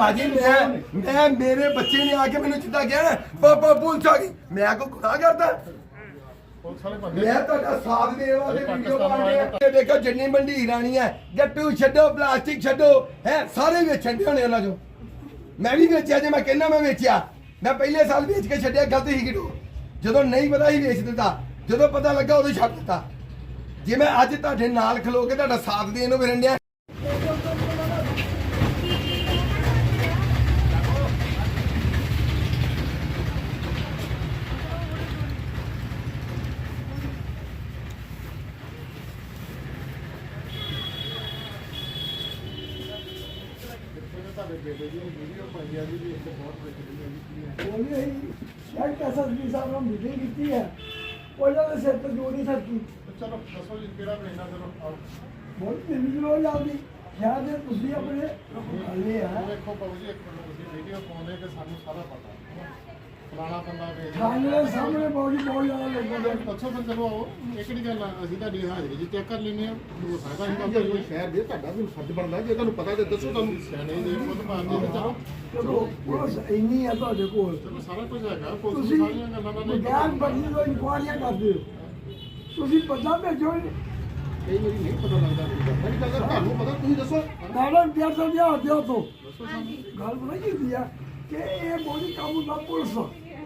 ਭਾਜੀ, ਮੈਂ ਮੈਂ ਮੇਰੇ ਬੱਚੇ ਨੇ ਆ ਕੇ ਮੈਨੂੰ ਜਿੱਦਾਂ ਕਿਹਾ ਨਾ ਪਾਪਾ ਪੁਲਿਸ ਆ ਗਈ। ਮੈਂ ਕੋ ਗੁਨਾਹ ਕਰਦਾ। ਮੈਂ ਤੁਹਾਡਾ ਸਾਥ ਦੇਣ ਵਾਸਤੇ ਵੀਡੀਓ ਬਣਾ ਰਿਹਾ। ਇਹ ਦੇਖੋ ਜਿੰਨੀ ਮੰਡੀ ਰਾਣੀ ਹੈ, ਗੱਟੂ ਛੱਡੋ, ਪਲਾਸਟਿਕ ਛੱਡੋ, ਹੈ, ਸਾਰੇ ਵੇਚਣ ਦੇ ਹੋਣੇ ਉਹਨਾਂ ਚੋਂ। ਮੈਂ ਵੀ ਵੇਚਿਆ, ਜੇ ਮੈਂ ਕਹਿੰਦਾ ਮੈਂ ਵੇਚਿਆ। ਮੈਂ ਪਹਿਲੇ ਸਾਲ ਵੇਚ ਕੇ ਛੱਡਿਆ, ਗਲਤ ਹੀ ਕਿਡੋ ਜਦੋਂ ਨਹੀਂ ਪਤਾ ਹੀ ਵੇਚ ਦਿੱਤਾ, ਜਦੋਂ ਪਤਾ ਲੱਗਾ ਉਦੋਂ ਛੱਡ ਦਿੱਤਾ। ਜੇ ਮੈਂ ਅੱਜ ਤੁਹਾਡੇ ਨਾਲ ਖਲੋ ਕੇ ਤੁਹਾਡਾ ਸਾਥ ਦੇਣ ਨੂੰ ਫਿਰਨ ਡਿਆ ਬੇਟੇ ਦੀ ਵੀਡੀਓ ਪਾਈ ਆ ਜੀ ਵੀ ਇੱਥੇ ਬਹੁਤ ਵਿਕਦੀ ਹੈ ਜੀ ਬੋਲੇ ਸ਼ਾਇਦ ਐਸਐਸਪੀ ਸਾਹਿਬ ਨਾਲ ਮੀਟਿੰਗ ਕੀਤੀ ਹੈ। ਉਹਨਾਂ ਦੇ ਸਿਰ ਤੇ ਜੋੜੀ ਸਰਕੀ ਚਲੋ ਦੱਸੋ ਜੀ ਕਿਹੜਾ ਮਹੀਨਾ ਚਲੋ ਆਓ। ਬਹੁਤ ਤਿੰਨ ਕਿਲੋ ਜਾਂਦੀ ਸ਼ਾਇਦ ਇਹ ਤੁਸੀਂ ਆਪਣੇ ਹਲੇ ਆ। ਦੇਖੋ ਬਾਬੂ ਜੀ ਇੱਕ ਮਿੰਟ ਤੁਸੀਂ ਵੀਡੀਓ ਪਾਉਂਦੇ ਕਿ ਸਾਨੂੰ ਸਾਰਾ ਪਤਾ। ਫਲਾਣਾ ਬੰਦਾ ਵੇਚ ਥਾਣੇ ਦੇ ਸਾਹਮਣੇ ਬਹੁਤ ਹੀ ਬਹੁਤ ਜ਼ਿਆਦਾ ਲੋਕਾਂ ਦੇ ਦੱਸੋ ਫਿਰ ਚਲੋ ਆਓ ਇਹ ਕਿਹੜੀ ਗੱਲ ਆ ਅਸੀਂ ਤੁਹਾਡੀ ਹਾਜ਼ਰੀ ਜੀ ਚੈੱਕ ਕਰ ਲੈਂਦੇ ਆ ਹੋ ਸਕਦਾ ਅਸੀਂ ਕੰਮ ਕੋਈ ਸ਼ਹਿਰ ਦੇ ਤੁਹਾਡਾ ਵੀ ਫਰਜ਼ ਬਣਦਾ ਜੇ ਤੁਹਾਨੂੰ ਪਤਾ ਤੇ ਦੱਸੋ ਤੁਹਾਨੂੰ ਸਿਆਣੇ ਜੀ ਖੁਦ ਮਾਰਦੇ ਨੇ ਚਲੋ ਚਲੋ ਪੁਲਿਸ ਇੰਨੀ ਹੈ ਤੁਹਾਡੇ ਕੋਲ। ਚਲੋ ਸਾਰਾ ਕੁਝ ਹੈਗਾ ਪੁਲਿਸ ਤੁਸੀਂ ਨੂੰ ਸਾਰੀਆਂ ਗੱਲਾਂ ਦਾ ਨਹੀਂ ਗਿਆਨ ਬਣੀ ਤੋਂ ਇਨਕੁਆਰੀਆਂ ਕਰਦੇ ਹੋ। ਤੁਸੀਂ ਪਤਾ ਭੇਜੋ ਕਈ ਵਾਰੀ ਨਹੀਂ ਪਤਾ ਲੱਗਦਾ ਮੇਰੀ ਗੱਲ। ਹੈ, ਤੁਹਾਨੂੰ ਪਤਾ ਤੁਸੀਂ ਦੱਸੋ। ਮੈਡਮ ਪਿਆਰ ਤੋਂ ਲਿਆ ਦਿਓ ਤੋਂ। ਦੱਸੋ ਸਾਨੂੰ। ਗੱਲ ਬਣਾ ਕੀ ਹੁੰਦੀ ਆ ਕਿ ਇਹ ਬੋਲੀ ਕਾਬੂ ਦਾ ਪੁਲਿਸ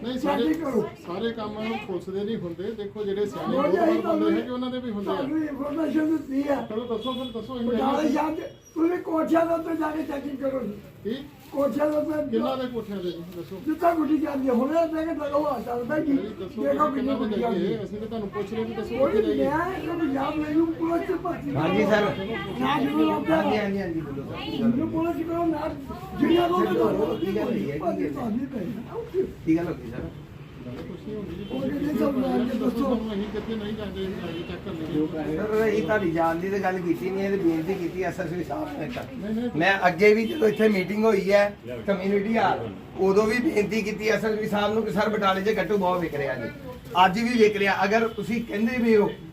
ਨਹੀਂ ਸਾਰੇ ਸਾਰੇ ਕਰੋ। ਸਾਰੇ ਕੰਮ ਪੁਲਿਸ ਦੇ ਨਹੀਂ ਹੁੰਦੇ। ਦੇਖੋ ਜਿਹੜੇ ਸਿਆਣੇ ਜਿਹੜੀ ਲੋਕ ਬੰਦੇ ਹੈਗੇ ਉਹਨਾਂ ਦੇ ਵੀ ਹੁੰਦੇ ਆ। ਤੁਹਾਨੂੰ ਇਨਫੋਰਮੇਸ਼ਨ ਦਿੱਤੀ ਹੈ ਚਲੋ ਦੱਸੋ ਫਿਰ ਦੱਸੋ ਅਸੀਂ ਚ ਤੁਸੀਂ ਕੋਠਿਆਂ ਦੇ ਉੱਤੇ ਜਾ ਕੇ ਚੈਕਿੰਗ ਕਰੋ ਜੀ। ਕੀ? ਕੋਠਿਆਂ ਦੇ ਉੱਤੇ ਕਿੰਨਾ ਦੇ ਕੋਠਿਆਂ ਦੇ ਜੀ? ਦੱਸੋ। ਜਿੱਦਾਂ ਗੁੱਡੀ ਜਾਂਦੀ ਹੈ ਹੁਣੇ ਦੇ ਕੇ ਲਗਾਵਾ ਚੱਲਦਾ ਜੀ। ਨਹੀਂ, ਦੱਸੋ ਦੇਖੋ ਕਿੰਨਾ ਕਿੰਨੀ ਗੁੱਡੀ ਜਾਂਦੀ ਹੈ ਅਸੀਂ ਤਾਂ ਤੁਹਾਨੂੰ ਪੁੱਛ ਰਹੇ ਵੀ ਦੱਸੋ ਕੋਈ ਨਹੀਂ ਜਾਈਏ ਹੈ ਇਹ ਯਾਦ ਮੈਨੂੰ ਪੁਲਿਸ ਚ ਭਰਤੀ ਹਾਂਜੀ ਸਰ। ਨਾ ਜਿਹਨੂੰ ਲੱਗਦਾ ਹਾਂਜੀ ਹਾਂਜੀ ਹਾਂਜੀ ਬੋਲੋ ਸਰ। ਮੈਨੂੰ ਪੁਲਿਸ ਕਰੋ ਨਾ ਜਿਹੜੀਆਂ ਲੋਕ ਤੁਹਾਨੂੰ ਕੀ ਗੱਲ ਹੋਈ ਹੈ? ਕੀ ਗੱਲ ਹੈ? ਕੀ ਗੱਲ ਹੋ ਗਈ ਸਰ, ਅਸੀਂ ਤੁਹਾਡੀ ਜਾਣ ਦੀ ਤੇ ਗੱਲ ਕੀਤੀ ਨਹੀਂ ਇਹ ਬੇਨਤੀ ਕੀਤੀ ਐਸਐਸਪੀ ਸਾਹਿਬ ਨੇ ਤਾਂ ਮੈਂ ਅੱਗੇ ਵੀ ਜਦੋਂ ਇੱਥੇ ਮੀਟਿੰਗ ਹੋਈ ਹੈ, ਕਮਿਊਨਿਟੀ ਹਾਲ ਉਦੋਂ ਵੀ ਬੇਨਤੀ ਕੀਤੀ ਐਸਐਸਪੀ ਸਾਹਿਬ ਨੂੰ ਕਿ ਸਰ ਬਟਾਲੇ 'ਚ ਗੱਟੂ ਬਹੁਤ ਵਿਕ ਰਿਹਾ ਜੀ। ਅੱਜ ਵੀ ਵਿਕ ਰਿਹਾ। ਅਗਰ ਤੁਸੀਂ ਕਹਿੰਦੇ ਵੀ ਹੋ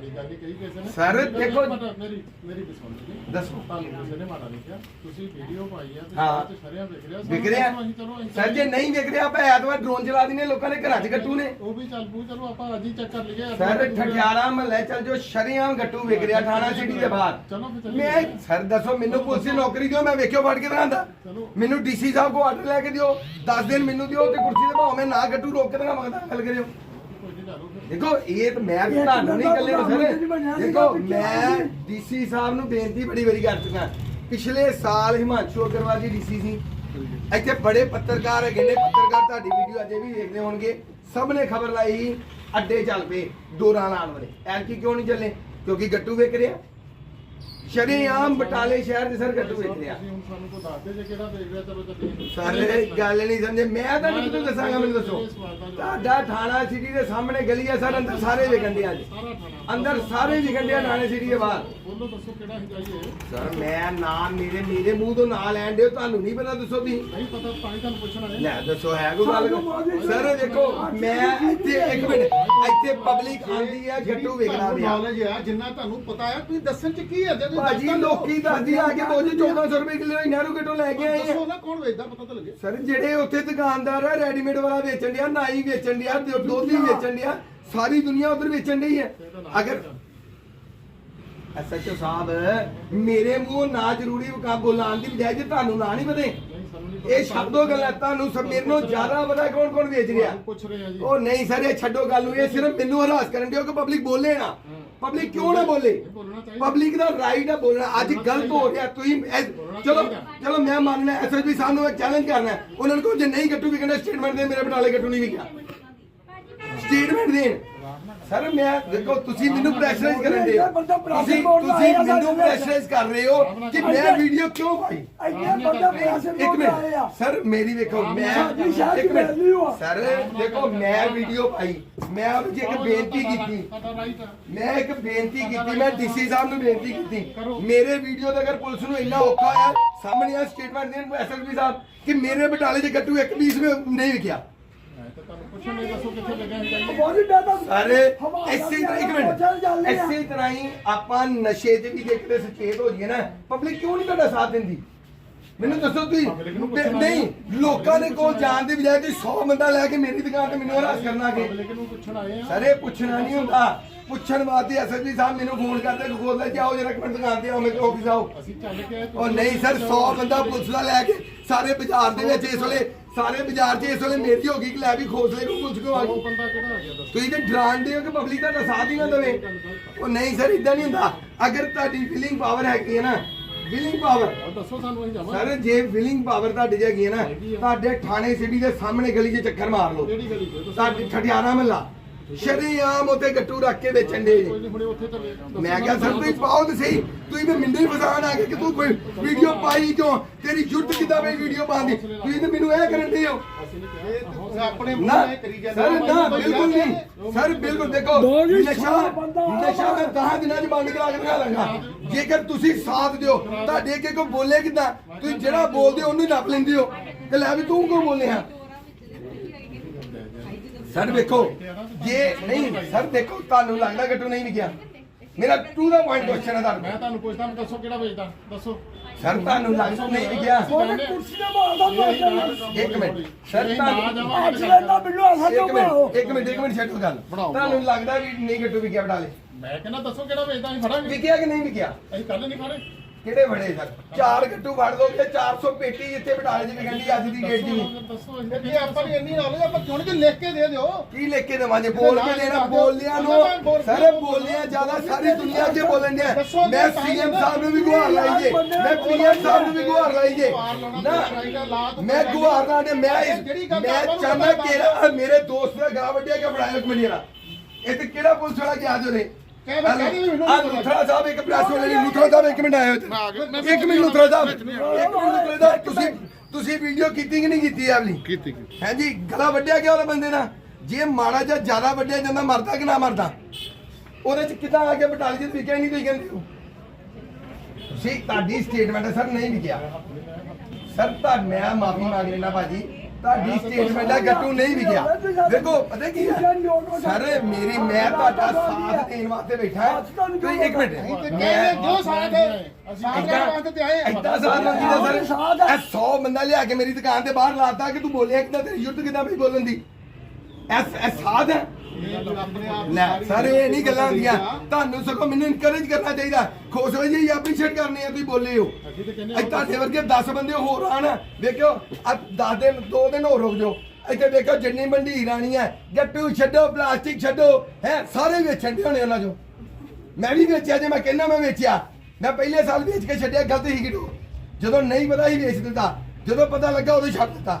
ਮਾੜੀ ਗੱਲ ਨਹੀਂ ਕਹੀ ਕਿਸੇ ਨੇ। Sir, ਮੇਰੀ- ਦੇਖੋ- ਮੇਰੀ ਮੇਰੀ ਵੀ ਸੁਣ ਲਓ ਦੱਸੋ। ਤੁਹਾਨੂੰ ਕਿਸੇ ਨੇ ਮਾੜਾ ਨਹੀਂ ਕਿਹਾ ਤੁਸੀਂ ਵੀਡੀਓ ਪਾਈ ਆ ਤੇ ਹਾਂ। ਤੇ ਸ਼ਰਿਆਂ ਵਿਕ ਰਿਹਾ। ਵਿਕ ਰਿਹਾ। ਅਸੀਂ ਚਲੋ ਅਸੀਂ ਸਰ ਜੇ ਨਹੀਂ ਵਿਕ ਰਿਹਾ ਆਪਾਂ ਐਤਵਾਰ ਡਰੋਨ ਚਲਾ ਦਿੰਦੇ ਲੋਕਾਂ ਦੇ ਘਰਾਂ 'ਚ ਗੱਟੂ ਨੇ। ਉਹ ਵੀ ਚੱਲ ਪੂ ਚਲੋ ਆਪਾਂ ਅੱਜ ਹੀ ਚੈੱਕ ਕਰ ਲਈਏ ਸਰ ਠਠਿਆਰਾ ਮਹੱਲੇ ਚੱਲ ਜੋ ਸ਼ਰੀਆਮ ਗੱਟੂ ਵਿਕ ਰਿਹਾ ਥਾਣਾ ਸਿਟੀ ਦੇ ਬਾਹਰ। ਚਲੋ ਫਿਰ ਚੱਲੀਏ। ਮੈਂ ਸਰ ਦੱਸੋ ਮੈਨੂੰ ਪੁਲਿਸ ਦੀ ਨੌਕਰੀ ਦਿਓ ਮੈਂ ਵੇਖਿਓ ਫੜ ਕੇ ਦਿਖਾਉਂਦਾ ਚਲੋ। ਮੈਨੂੰ ਡੀਸੀ ਸਾਹਿਬ ਕੋ ਆਰਡਰ ਲੈ ਕੇ ਦਿਓ 10 ਦਿਨ ਮੈਨੂੰ ਦਿਓ ਤੇ ਕੁਰਸੀ ਤੇ ਭਾਵੇਂ ਮੈਂ ਨਾ ਗੱਟੂ ਰੋਕ ਕੇ ਦਿਖਾ ਮੰਗਦਾ ਗੱਲ ਕਰਿਓ। ਦੇਖੋ ਇਹ ਤਾਂ ਮੈਂ ਇਹ ਤੁਹਾਨੂੰ ਨਹੀਂ ਤਾਂ ਕੱਲੇ ਬੰਦਾ ਸਰ ਦੇਖੋ ਵੀ ਮੈਂ। ਡੀਸੀ ਸਾਹਿਬ ਨੂੰ ਬੇਨਤੀ ਬੜੀ ਵਾਰੀ ਕਰ ਚੁੱਕਾ। ਪਿਛਲੇ ਸਾਲ ਹਿਮਾਂਸ਼ੂ ਅਗਰਵਾਲ ਜੀ ਡੀਸੀ ਸੀ। ਇੱਥੇ ਬੜੇ ਪੱਤਰਕਾਰ ਹੈਗੇ ਨੇ। ਪੱਤਰਕਾਰ ਤੁਹਾਡੀ ਵੀਡੀਓ ਅਜੇ ਵੀ ਦੇਖਦੇ ਹੋਣਗੇ। ਸਭ ਨੇ ਖਬਰ ਲਾਈ ਅੱਡੇ ਚੱਲ ਪਏ ਡੋਰਾਂ ਲਾਉਣ ਵਾਲੇ। ਐਲਕੀ ਕਿਉਂ ਨਹੀਂ ਚੱਲੇ? ਕਿਉਂਕਿ ਗੱਟੂ ਵਿਕ ਰਿਹਾ। ਸ਼ਰੇਆਮ ਬਟਾਲੇ ਸ਼ਹਿਰ ਦੇ ਸਰ ਗੱਟੂ ਵਿਕ ਰਿਹਾ ਤੁਸੀਂ ਹੁਣ ਸਾਨੂੰ ਕੋਈ ਦੱਸ ਦੇ ਜੇ ਕਿਹੜਾ ਦੇਖ ਰਿਹਾ ਚਲੋ ਚੱਲੀਏ ਸਾਰੇ ਗੱਲ ਨਹੀਂ ਸਮਝੇ। ਮੈਂ ਤੁਹਾਨੂੰ ਕਿਦੋਂ ਦੱਸਾਂਗਾ ਮੈਨੂੰ ਦੱਸੋ। ਤੁਹਾਡਾ ਥਾਣਾ ਸਿਟੀ ਦੇ ਸਾਹਮਣੇ ਗਲੀ ਹੈ ਸਰ ਅੰਦਰ ਸਾਰੇ ਵਿਕਣ ਸਾਰਾ ਥਾਣਾ। ਅੰਦਰ ਸਾਰੇ ਵਿਕਣ ਦੇ ਥਾਣੇ ਸਿਟੀ ਦੇ ਬਾਹਰ। ਬੋਲੋ ਦੱਸੋ ਕਿਹੜਾ ਹੀ ਜਾਈਏ ਸਰ ਮੈਂ ਨਾਮ ਮੇਰੇ ਮੇਰੇ ਮੂੰਹ ਤੋਂ ਨਾਂ ਲੈਣ ਦਿਓ ਤੁਹਾਨੂੰ ਨਹੀਂ ਪਤਾ ਦੱਸੋ ਤੁਸੀਂ। ਨਹੀਂ ਪਤਾ ਤਾਂ ਹੀ ਤੁਹਾਨੂੰ ਪੁੱਛਣਾ ਹੈ। ਲੈ ਦੱਸੋ ਹੈ ਕੋਈ ਗੱਲ? ਸਰ ਦੇਖੋ ਮੈਂ ਇੱਥੇ ਇੱਕ ਮਿੰਟ ਇੱਥੇ ਪਬਲਿਕ ਆਂਦੀ ਹੈ ਗੱਟੂ ਵਿਕਣਾ ਨੌਲੇਜ ਜਿੰਨਾ ਤੁਹਾਨੂੰ ਪਤਾ ਹੈ ਤੁਸੀਂ ਦੱਸਣ ਚ ਕੀ ਹੈ ਭਾਜੀ ਲੋਕੀ ਦੱਸਦੀ ਆ ਕੇ ਬੋਝ 1400 ਰੁਪਏ ਕਿਲੋ ਨਹਿਰੂ ਗੱਟੋਂ ਲੈ ਕੇ ਆਏ ਆ? ਦੱਸੋ ਨਾ ਕੌਣ ਵੇਚਦਾ ਪਤਾ ਤਾਂ ਲੱਗੇ। ਸਰ ਜਿਹੜੇ ਉੱਥੇ ਦੁਕਾਨਦਾਰ ਆ ਰੈਡੀਮੇਡ ਵਾਲਾ ਵੇਚਣ ਡਿਆ ਨਾਈ ਵੇਚਣ ਡਿਆ ਦੁੱਧ ਵੇਚਣ ਡਿਆ ਸਾਰੀ ਦੁਨੀਆ ਉਧਰ ਵੇਚਣ ਡਈ ਹੈ ਅਗਰ ਐਸਐਚਓ ਸਾਹਿਬ ਮੇਰੇ ਮੂੰਹ ਨਾ ਜ਼ਰੂਰੀ ਕਾ ਬੋਲਾਣ ਦੀ ਬਜਾਏ ਜੇ ਤੁਹਾਨੂੰ ਨਾ ਨਹੀਂ ਪਤੇ। ਇਹ ਸ਼ਬਦੋ ਗੱਲਾਂ ਤੁਹਾਨੂੰ ਸਭ ਮੇਰੇ ਨੂੰ ਜ਼ਿਆਦਾ ਪਤਾ ਕੌਣ ਕੌਣ ਵੇਚ ਰਿਹਾ। ਪੁੱਛ ਰਹੇ ਆ ਜੀ। ਉਹ ਨਹੀਂ ਸਰ ਇਹ ਛੱਡੋ ਗੱਲ ਨੂੰ ਇਹ ਸਿਰਫ ਮੈਨੂੰ ਹਰਾਸ ਕਰਨ ਦਿਓ ਕਿ ਪਬਲਿਕ ਬੋਲੇ ਨਾ। ਪਬਲਿਕ ਕਿਉਂ ਨਾ ਬੋਲੇ? ਪਬਲਿਕ ਦਾ ਰਾਈਟ ਹੈ ਬੋਲਣਾ। ਅੱਜ ਗਲਤ ਹੋ ਰਿਹਾ। ਤੁਸੀਂ ਚਲੋ ਚਲੋ ਮੈਂ ਮੰਨਣਾ ਐਸਐਸਪੀ ਸਾਹਿਬ ਨੂੰ ਚੈਲੰਜ ਕਰਨਾ। ਹੈ। ਉਹਨਾਂ ਨੂੰ ਕਹੋ ਜੇ ਨਹੀਂ ਗੱਟੂ ਵਿਕਣਾ ਸਟੇਟਮੈਂਟ ਦੇ ਮੇਰੇ ਬਟਾਲੇ ਗੱਟੂ ਨਹੀਂ ਵਿਕਿਆ ਸਟੇਟਮੈਂਟ ਦੇਣ। ਸਰ ਮੈਂ ਦੇਖੋ ਤੁਸੀਂ ਮੈਨੂੰ ਪ੍ਰੈਸ਼ਰਾਈਜ਼ ਕਰਨ ਦੇ ਤੁਸੀਂ ਤੁਸੀਂ ਮੈਨੂੰ ਪ੍ਰੈਸ਼ਰਾਈਜ਼ ਕਰ ਰਹੇ ਹੋ ਕਿ ਮੈਂ ਵੀਡੀਓ ਕਿਉਂ ਪਾਈ? ਇੰਨੇ ਬੰਦੇ ਪੈਸੇ ਇੱਕ ਮਿੰਟ। ਸਰ ਮੇਰੀ ਵੇਖੋ ਮੈਂ ਇੱਕ ਮਿੰਟ। ਸਰ ਦੇਖੋ ਮੈਂ ਵੀਡੀਓ ਪਾਈ। ਮੈਂ ਆਪ ਜੀ ਇੱਕ ਬੇਨਤੀ ਕੀਤੀ। ਮੈਂ ਇੱਕ ਬੇਨਤੀ ਕੀਤੀ। ਮੈਂ ਡੀਸੀ ਸਾਹਿਬ ਨੂੰ ਬੇਨਤੀ ਕੀਤੀ। ਮੇਰੇ ਵੀਡੀਓ ਦਾ ਅਗਰ ਪੁਲਿਸ ਨੂੰ ਇੰਨਾ ਔਖਾ ਆ ਸਾਹਮਣੇ ਆ ਸਟੇਟਮੈਂਟ ਦੇਣ ਐਸਐਸਪੀ ਸਾਹਿਬ ਕਿ ਮੇਰੇ ਬਟਾਲੇ 'ਚ ਗੱਟੂ ਇੱਕ ਪੀਸ ਵੀ ਨਹੀਂ ਵਿਕਿਆ। ਸਾਰੇ ਹਵਾ ਇਸੇ ਤਰ੍ਹਾਂ ਇੱਕ ਮਿੰਟ। ਇਸੇ ਤਰ੍ਹਾਂ ਹੀ ਆਪਾਂ ਨਸ਼ੇ 'ਚ ਵੀ ਜੇ ਕਿਤੇ ਸੁਚੇਤ ਹੋ ਜਾਈਏ ਨਾ ਪਬਲਿਕ ਕਿਉਂ ਨਹੀਂ ਤੁਹਾਡਾ ਸਾਥ ਦਿੰਦੀ? ਮੈਨੂੰ ਦੱਸੋ ਤੁਸੀਂ। Public ਨੂੰ ਤੇ ਪੁੱਛਣਾ ਨਹੀਂ ਲੋਕਾਂ ਦੇ ਕੋਲ ਜਾਣ ਦੀ ਬਜਾਏ ਤੁਸੀਂ 100 ਬੰਦਾ ਲੈ ਕੇ ਮੇਰੀ ਦੁਕਾਨ ਤੇ ਮੈਨੂੰ ਹਰਾਸ ਕਰਨਾ ਕਿ ਪਬਲਿਕ ਨੂੰ ਪੁੱਛਣ ਆਏ ਆ। ਸਰ ਇਹ ਪੁੱਛਣਾ ਨਹੀਂ ਹੁੰਦਾ। ਪੁੱਛਣ ਵਾਸਤੇ ਐਸਐਸਪੀ ਸਾਹਿਬ ਮੈਨੂੰ ਫੋਨ ਕਰਦੇ ਕਿ ਖੋਲ ਲੈ ਜਾਓ ਜਰਾ ਇੱਕ ਮਿੰਟ ਦੁਕਾਨ ਤੇ ਆਓ ਮੇਰੇ ਆਫਿਸ ਆਓ। ਅਸੀਂ ਚੱਲ ਕੇ ਆਏ ਉਹ ਨਹੀਂ ਸਰ 100 ਬੰਦਾ ਪੁਲਿਸ ਦਾ ਲੈ ਕੇ ਸਾਰੇ ਬਾਜ਼ਾਰ ਦੇ ਵਿੱਚ ਇਸ ਵੇਲੇ ਸਾਰੇ ਬਾਜ਼ਾਰ 'ਚ ਇਸ ਵੇਲੇ ਮੇਰੀ ਹੋ ਗਈ ਕਿ ਲੈ ਵੀ ਖੋਸਲੇ ਨੂੰ ਪੁਲਿਸ ਕੋ ਆ ਉਹ ਗਈ। ਬੰਦਾ ਕਿਹੜਾ ਆ ਗਿਆ ਦੱਸੋ ਤੁਸੀਂ ਤੇ ਡਰਾਉਂਦੇ ਹੋ ਕਿ ਪਬਲਿਕ ਤੁਹਾਡਾ ਸਾਥ ਹੀ ਨਾ ਦੇਵੇ। ਉਹ ਨਹੀਂ ਸਰ ਇਦਾਂ ਨਹੀਂ ਹੁੰਦਾ। ਅਗਰ ਤੁਹਾਡੀ ਫੀਲਿੰਗ ਪਾਵਰ ਹੈਗੀ ਹੈ ਨਾ ਵਿਲਿੰਗ ਪਾਵਰ ਦੱਸੋ ਸਾਨੂੰ ਅਸੀਂ ਜਾਵਾਂਗੇ ਸਰ ਜੇ ਵਿਲਿੰਗ ਪਾਵਰ ਤੁਹਾਡੀ ਹੈਗੀ ਹੈ ਨਾ ਤੁਹਾਡੇ ਥਾਣੇ ਸਿਟੀ ਦੇ ਸਾਹਮਣੇ ਗਲੀ 'ਚ ਚੱਕਰ ਮਾਰ ਲਓ। ਕਿਹੜੀ ਗਲੀ ਤੁਹਾਡੇ ਠਠਿਆਣਾ ਮਹੱਲਾ। ਸ਼ਰੀਆਮ ਉਤੇ ਗੱਟੂ ਰੱਖ ਕੇ ਵੇਚਣ ਦੇ। ਕੋਈ ਨਹੀਂ ਹੁਣੇ ਉੱਥੇ ਚੱਲੇ ਦੱਸੋ ਮੈਂ ਕਿਹਾ ਸਰ ਤੁਸੀਂ ਪਾਓ ਤੇ ਸਹੀ। ਤੁਸੀਂ ਤੇ ਮਿੰਦੇ ਫਸਾਣ ਆ ਗਏ ਕਿ ਤੂੰ ਕੋਈ ਵੀਡੀਓ ਪਾਈ ਕਿਉਂ? ਤੇਰੀ ਜੁੱਟ ਕਿੱਦਾਂ ਬਈ ਵੀਡੀਓ ਪਾਉਂਦੀ ਤੁਸੀਂ ਤੇ ਮੈਨੂੰ ਇਹ ਕਰਨ ਦੇ ਹੋ। ਸਰ ਨਾ ਬਿਲਕੁਲ ਨਹੀਂ। ਸਰ ਬਿਲਕੁਲ ਦੇਖੋ ਨਸ਼ਾ ਨਸ਼ਾ ਮੈਂ 10 ਦਿਨਾਂ ਚ ਬੰਦ ਕਰਾ ਕੇ ਦਿਖਾ ਲਾਂਗਾ ਜੇਕਰ ਤੁਸੀਂ ਸਾਥ ਦਿਓ ਤੁਹਾਡੇ ਅੱਗੇ ਕੋਈ ਬੋਲੇ ਕਿਦਾਂ? ਤੁਸੀਂ ਜਿਹੜਾ ਬੋਲਦੇ ਹੋ ਉਹਨੂੰ ਹੀ ਨੱਪ ਲੈਂਦੇ ਹੋ। ਤੇ ਲੈ ਵੀ ਤੂੰ ਕਿਉਂ ਬੋਲੇ ਆ? ਸਰ ਦੇਖੋ ਜੇ ਨਹੀਂ ਸਰ ਦੇਖੋ ਤੁਹਾਨੂੰ ਲੱਗਦਾ ਗੱਟੂ ਨਹੀਂ ਵਿਕਿਆ। ਮੇਰਾ ਟੂ ਦਾ ਪੁਆਇੰਟ ਕੁਐਸਚਨ ਹੈ ਮੈਂ ਤੁਹਾਨੂੰ ਪੁੱਛਦਾ ਮੈਂ ਦੱਸੋ ਕਿਹੜਾ ਵੇਚਦਾ? ਦੱਸੋ। ਸਰ ਤੁਹਾਨੂੰ ਲੱਗਦਾ ਨਹੀਂ ਵਿਕਿਆ। ਉਹਨੇ ਕੁਰਸੀ ਤੇ ਮਾਰਦਾ ਮਾਰਦਾ ਇੱਕ ਮਿੰਟ। ਸਰ ਤੁਹਾਨੂੰ ਅੱਜ ਮੈਨੂੰ ਆਸਾ ਇੱਕ ਕਿਉਂ ਬਣਾਓ। ਮਿੰਟ ਇੱਕ ਮਿੰਟ ਇੱਕ ਮਿੰਟ ਛੱਡੋ ਗੱਲ। ਤੁਹਾਨੂੰ ਲੱਗਦਾ ਵੀ ਨਹੀਂ ਗੱਟੂ ਵਿਕਿਆ ਬਟਾਲੇ ਮੈਂ ਕਹਿੰਦਾ ਦੱਸੋ ਕਿਹੜਾ ਵੇਚਦਾ ਅਸੀਂ ਫੜਾਂਗੇ। ਵਿਕਿਆ ਕਿ ਨਹੀਂ ਵਿਕਿਆ? ਅਸੀਂ ਕੱਲ ਨਹੀਂ ਫੜੇ। ਕਿਹੜੇ ਬੜੇ ਸਰ? ਚਾਰ ਗੱਟੂ ਫੜ ਦੋ ਤੇ 400 ਪੇਟੀ ਜਿੱਥੇ ਬਟਾਲੇ ਦੀ ਵਿਕਣ ਦੀ ਅੱਜ ਦੀ ਡੇਟ ਦੀ। ਜੇ ਆਪਾਂ ਨੂੰ ਇੰਨੀ ਨੌਲੇਜ ਆਪਾਂ ਕਿਉਂ ਨਹੀਂ ਲਿਖ ਕੇ ਦੇ ਦਿਓ। ਕੀ ਲਿਖ ਕੇ ਦੇਵਾਂ ਜੇ ਬੋਲ ਕੇ ਦੇਣਾ ਬੋਲਿਆਂ ਨੂੰ। ਸਾਰੇ ਬੋਲਿਆਂ ਜ਼ਿਆਦਾ ਸਾਰੀ ਦੁਨੀਆ 'ਚ ਬੋਲਣ ਡਿਆ। ਮੈਂ ਸੀਐਮ ਸਾਹਿਬ ਨੂੰ ਵੀ ਗੁਹਾਰ ਲਾਈ ਜੇ। ਮੈਂ ਪੀਐਮ ਸਾਹਿਬ ਨੂੰ ਵੀ ਗੁਹਾਰ ਲਾਈ ਜੇ। ਨਾ ਮੈਂ ਗੁਹਾਰ ਲਾ ਦੇ ਮੈਂ ਮੈਂ ਚਾਹੁੰਦਾ ਕਿ ਇਹ ਮੇਰੇ ਦੋਸਤ ਦਾ ਗਲਾ ਵੱਡਿਆ ਕਿ ਫੜਾਇਆ ਇੱਕ ਮਿੰਟ ਜਰਾ ਇਹ ਤੇ ਕਿਹੜਾ ਪੁਲਿਸ ਵਾਲਾ ਗਿਆ ਜੋਰੇ ਕਹਿ ਮੈਂ ਕਹਿ ਦੇ ਮੈਨੂੰ ਆ ਲੁਥਰਾ ਸਾਹਿਬ ਇੱਕ ਪ੍ਰੈਸ ਵਾਲੇ ਨੇ ਲੁਥਰਾ ਸਾਹਿਬ ਇੱਕ ਮਿੰਟ ਆਇਓ ਇੱਥੇ। ਇੱਕ ਮਿੰਟ ਲੁਥਰਾ ਸਾਹਿਬ ਇੱਕ ਮਿੰਟ ਲੁਥਰਾ ਸਾਹਿਬ ਤੁਸੀਂ ਤੁਸੀਂ ਵੀਡੀਓ ਕੀਤੀ ਕਿ ਨਹੀਂ ਕੀਤੀ ਇਹ ਵਾਲੀ ਕੀਤੀ। ਹੈ ਜੀ ਗਲਾ ਵੱਢਿਆ ਗਿਆ ਉਹਦਾ ਬੰਦੇ ਦਾ ਜੇ ਮਾੜਾ ਜਾਂ ਜ਼ਿਆਦਾ ਵੱਢਿਆ ਜਾਂਦਾ ਮਰਦਾ ਕਿ ਨਾ ਮਰਦਾ? ਉਹਦੇ ਚ ਕਿਦਾਂ ਆ ਕੇ ਬਟਾਲੀ ਵਿਕਿਆ ਨਹੀਂ ਤੁਸੀਂ ਕਹਿੰਦੇ ਹੋ? ਸੀ ਤੁਹਾਡੀ ਸਟੇਟਮੈਂਟ ਹੈ ਸਰ ਨਹੀਂ ਵਿਕਿਆ। ਸਰ ਤਾਂ ਮੈਂ ਮਾਫੀ ਮੰਗ ਲੈਣਾ ਭਾਜੀ। ਤੁਹਾਡੀ ਸਟੇਟਮੈਂਟ ਹੈ ਗੱਟੂ ਨਹੀਂ ਵਿਕਿਆ। ਦੇਖੋ ਪਤਾ ਕੀ ਹੈ? ਸਰ ਮੇਰੀ ਮੈਂ ਤੁਹਾਡਾ ਸਾਥ ਦੇਣ ਵਾਸਤੇ ਬੈਠਾ ਹਾਂ। ਤੁਸੀਂ ਇੱਕ ਮਿੰਟ। ਤੇ ਕਹਿ ਜੋ ਸਾਥ ਸਾਥ ਦੇਣ ਵਾਸਤੇ ਤੇ ਆਏ ਆ। ਇੱਦਾਂ ਸਾਥ ਮੰਗੀ ਦਾ ਸਰ? ਇਹ 100 ਬੰਦਾ ਲਿਆ ਕੇ ਮੇਰੀ ਦੁਕਾਨ ਤੇ ਬਾਹਰ ਲਾਤਾ ਕਿ ਤੂੰ ਬੋਲਿਆ ਕਿਦਾਂ ਤੇਰੀ ਯੁੱਧ ਕਿਦਾਂ ਬਈ ਬੋਲਣ ਦੀ? ਐਸ ਐਸ ਸਾਧ ਹੈ। ਲੈ ਸਰ ਇਹ ਨਹੀਂ ਗੱਲਾਂ ਹੁੰਦੀਆਂ। ਤੁਹਾਨੂੰ ਸਗੋਂ ਮੈਨੂੰ ਇਨਕਰੇਜ ਕਰਨਾ ਚਾਹੀਦਾ। ਖੁਸ਼ ਹੋ ਜੀ ਐਪਰੀਸ਼ੀਏਟ ਕਰਨੀ ਹੈ ਤੁਸੀਂ ਬੋਲੇ ਹੋ। ਅਸੀਂ ਤੇ ਕਹਿੰਦੇ ਅੱਜ ਤੁਹਾਡੇ ਵਰਗੇ 10 ਬੰਦੇ ਹੋਰ ਆਣ। ਵੇਖਿਓ ਆ 10 ਦਿਨ 2 ਦਿਨ ਹੋਰ ਰੁਕ ਜਾਓ। ਇੱਥੇ ਵੇਖੋ ਜਿੰਨੀ ਮੰਡੀ ਰਾਣੀ ਹੈ ਗੱਟੂ ਛੱਡੋ ਪਲਾਸਟਿਕ ਛੱਡੋ ਹੈ ਸਾਰੇ ਵੇਚਣ ਦੇ ਹੋਣੇ ਉਹਨਾਂ ਚੋਂ। ਮੈਂ ਵੀ ਵੇਚਿਆ ਜੇ ਮੈਂ ਕਹਿੰਦਾ ਮੈਂ ਵੇਚਿਆ। ਮੈਂ ਪਹਿਲੇ ਸਾਲ ਵੇਚ ਕੇ ਛੱਡਿਆ ਗਲਤ ਹੀ ਕਿਡੋ ਜਦੋਂ ਨਹੀਂ ਪਤਾ ਹੀ ਵੇਚ ਦਿੱਤਾ। ਜਦੋਂ ਪਤਾ ਲੱਗਾ ਉਦੋਂ ਛੱਡ ਦਿੱਤਾ।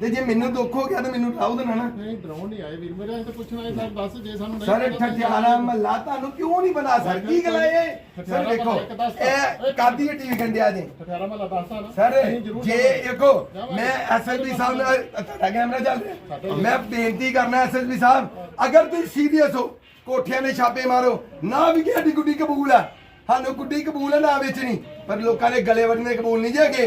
ਤੇ ਜੇ ਮੈਨੂੰ ਦੁੱਖ ਹੋ ਗਿਆ ਤਾਂ ਮੈਨੂੰ ਡਰਾਉ ਦੇਣਾ ਨਾ ਨਹੀਂ ਡਰਾਉਣ ਨਹੀਂ ਆਏ ਵੀਰ ਮੇਰੇ ਅਸੀਂ ਤਾਂ ਪੁੱਛਣ ਆਏ ਸਰ ਦੱਸ ਜੇ ਸਾਨੂੰ ਨਹੀਂ ਸਰ ਪਤਾ ਤਾਂ ਠਠਿਆਰਾ ਮਹੱਲਾ ਤੁਹਾਨੂੰ ਕਿਉਂ ਨਹੀਂ ਬਣਾ ਸਰ ਕੀ ਗੱਲ ਹੈ ਇਹ? ਸਰ ਦੇਖੋ ਇਹ ਕਾਦੀ ਟੀਵੀ ਕੰਡਿਆ ਜੀ? ਠਠਿਆਰਾ ਮਹੱਲਾ ਦੱਸਦਾ ਨਾ। ਸਰ ਅਸੀਂ ਜ਼ਰੂਰ ਜੇ ਜਾਵਾਂਗੇ। ਦੇਖੋ ਮੈਂ ਐਸਐਸਪੀ ਸਾਹਿਬ ਨਾਲ ਤੁਹਾਡਾ ਕੈਮਰਾ ਚੱਲ ਰਿਹਾ। ਮੈਂ ਬੇਨਤੀ ਕਰਨਾ ਐਸਐਸਪੀ ਸਾਹਿਬ ਅਗਰ ਤੁਸੀਂ ਸੀਰੀਅਸ ਹੋ ਕੋਠਿਆਂ ਦੇ ਛਾਪੇ ਮਾਰੋ ਨਾ ਵੀ ਸਾਡੀ ਗੁੱਡੀ ਕਬੂਲ ਆ। ਸਾਨੂੰ ਗੁੱਡੀ ਕਬੂਲ ਹੈ ਨਾ ਵੇਚਣੀ। ਪਰ ਲੋਕਾਂ ਦੇ ਗਲੇ ਵੱਢਣੇ ਕਬੂਲ ਨਹੀਂ ਜੇਗੇ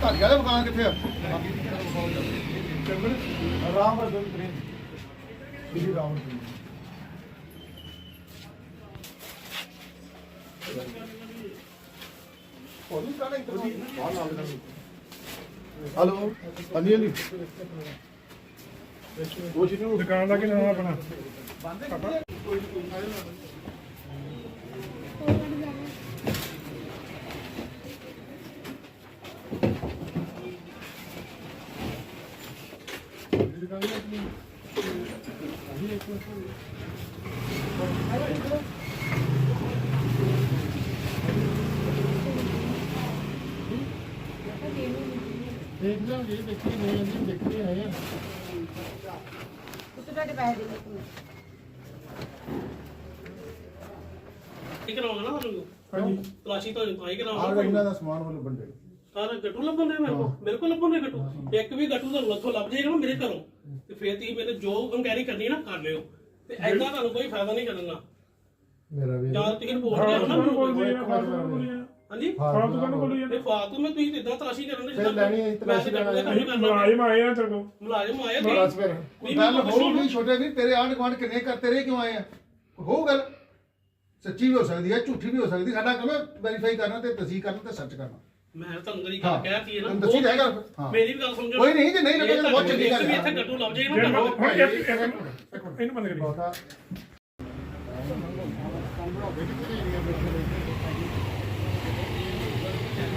ਤੁਹਾਡੇ ਵਾਲੇ ਮਕਾਨ ਕਿੱਥੇ ਆ? ਰਾਮ ਜੀ ਰਾਮ ਹਲੋ ਹਾਂਜੀ ਹਾਂਜੀ। ਦੁਕਾਨ ਦਾ ਕੀ ਨਾਮ ਆਪਣਾ? ਦੇਖ ਲਾਂਗੇ ਦੇਖੀ ਨਹੀਂ ਜੀ ਦੇਖੀ ਆਏ ਆ। ਉੱਤੇ ਤੁਹਾਡੇ ਪੈਸੇ ਦੇ ਦਿੱਤੇ ਇਹ ਕਰਾਉਣਾ ਨਾ ਤੁਹਾਨੂੰ ਹਾਂਜੀ। ਤਲਾਸ਼ੀ ਤੋਂ ਤਾਂ ਹੀ ਆਹ ਕਰਾਉਣਾ ਇਹਨਾਂ ਦਾ ਸਮਾਨ ਵੱਲੋਂ ਬੰਦੇ ਸਾਰਾ ਗੱਟੂ ਲੱਭਣ ਦੇ ਮੇਰੇ ਕੋਲ? ਮੇਰੇ ਕੋਲ ਲੱਭਣ ਦੇ ਗੱਟੂ? ਇੱਕ ਵੀ ਗੱਟੂ ਤੁਹਾਨੂੰ ਉੱਥੋਂ ਲੱਭ ਜਾਏਗਾ ਨਾ ਮੇਰੇ ਘਰੋਂ। ਤੇ ਫੇਰ ਤੁਸੀਂ ਮੇਰੇ ਜੋ ਇਨਕੁਆਇਰੀ ਕਰਨੀ ਹੈ ਨਾ ਕਰ ਲਿਓ। ਤੇ ਐਦਾਂ ਤੁਹਾਨੂੰ ਕੋਈ ਫਾਇਦਾ ਨਹੀਂ ਕਰਨਾ ਮੇਰਾ ਵੀ ਜਾਂ ਤੁਸੀਂ ਰਿਪੋਰਟ ਲਿਆਓ ਨਾ। ਮੈਨੂੰ। ਹਾਂਜੀ? ਫਾਲਤੂ ਕਾਹਨੂੰ ਬੋਲੀ ਤੇ ਫਾਲਤੂ ਮੈਂ ਤੁਸੀਂ ਇਦਾਂ ਤਲਾਸ਼ੀ ਕਰਨ ਦੇ ਫਿਰ ਲੈਣੀ ਹੈ ਤਲਾਸ਼ੀ ਲੈਣਾ ਤਾਂ ਹੈ। ਮੁਲਾਜ਼ਮ ਆਏ ਆ ਤੇਰੇ ਕੋਲ। ਮੁਲਾਜ਼ਮ ਆਏ ਬਸ ਤੇ ਫਿਰ। ਨਹੀਂ, ਗੱਲ ਹੋ ਗਈ ਛੋਟੇ ਵੀ ਤੇਰੇ ਆਂਢ ਗੁਆਂਢ ਕਿੰਨੇ ਕਰ ਤੇਰੇ ਕਿਉਂ ਆਏ ਆ? ਹੋ ਗੱਲ ਸੱਚੀ ਵੀ ਹੋ ਸਕਦੀ ਹੈ ਝੂਠੀ ਵੀ ਹੋ ਸਕਦੀ ਸਾਡਾ ਕੰਮ ਵੈਰੀਫਾਈ ਕਰਨਾ ਤੇ ਤਸਦੀਕ ਕਰਨਾ ਤੇ ਸਰਚ ਕਰਨਾ। ਮੈਂ ਤੁਹਾਨੂੰ ਜਿਹੜੀ ਹਾਂ। ਗੱਲ ਕਹਿਤੀ ਹੈ ਨਾ ਤੁਹਾਨੂੰ ਦੱਸੀ ਉਹ- ਜਾਏਗਾ ਹਾਂ। ਮੇਰੀ ਵੀ ਗੱਲ ਸਮਝੋ ਕੋਈ ਨਹੀਂ, ਜੇ ਨਹੀਂ ਲੱਗੇਗਾ ਤਾਂ ਬਹੁਤ ਚੰਗੀ ਗੱਲ ਵੀ ਹੈ। ਇੱਥੇ ਗੱਟੂ ਲੱਭ ਜਾਏਗਾ ਜੇ ਨਾ ਮੈਂ- ਹੁਣ ਇੱਕ ਇੱਕ ਇੱਕ ਮਿੰਟ, ਇਹਨੂੰ ਬੰਦ ਕਰੀ ਬਹੁਤਾ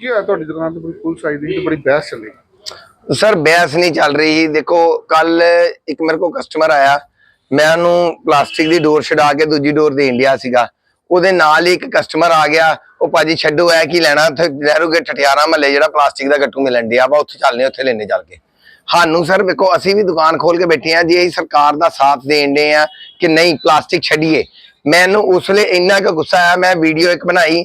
ਕੀ ਹੋਇਆ ਤੁਹਾਡੀ ਦੁਕਾਨ ਤੇ? ਬੜੀ ਪੁਲਿਸ ਆਈ ਦੀ ਤੇ ਬੜੀ ਬਹਿਸ ਚੱਲੀ। ਸਰ, ਬਹਿਸ ਨਹੀਂ ਚੱਲ ਰਹੀ ਦੇਖੋ, ਕੱਲ ਇੱਕ ਮੇਰੇ ਕੋਲ ਕਸਟਮਰ ਆਇਆ। ਮੈਂ ਉਹਨੂੰ ਪਲਾਸਟਿਕ ਦੀ ਡੋਰ ਛਡਾ ਕੇ ਦੂਜੀ ਡੋਰ ਦੇਣ ਲਿਆ ਸੀਗਾ। ਉਹਦੇ ਨਾਲ ਹੀ ਇੱਕ ਕਸਟਮਰ ਆ ਗਿਆ। ਉਹ ਭਾਜੀ, ਛੱਡੋ ਐ ਕੀ ਲੈਣਾ? ਉੱਥੇ ਨਹਿਰੂ ਗੇਟ ਮਹੱਲੇ ਜਿਹੜਾ ਪਲਾਸਟਿਕ ਦਾ ਗੱਟੂ ਮਿਲਣ ਡਿਆ ਵਾ। ਉੱਥੇ ਚੱਲਨੇ ਉੱਥੇ ਲੈਣੇ ਚੱਲ ਕੇ। ਸਾਨੂੰ ਸਰ, ਵੇਖੋ, ਅਸੀਂ ਵੀ ਦੁਕਾਨ ਖੋਲ ਕੇ ਬੈਠੇ ਆ ਜੀ। ਅਸੀਂ ਸਰਕਾਰ ਦਾ ਸਾਥ ਦੇਣ ਦੇ ਆ ਕਿ ਨਹੀਂ, ਪਲਾਸਟਿਕ ਛੱਡੀਏ। ਮੈਨੂੰ ਉਸ ਵੇਲੇ ਇੰਨਾ ਕੁ ਗੁੱਸਾ ਆਇਆ। ਮੈਂ ਵੀਡੀਓ ਇੱਕ ਬਣਾਈ।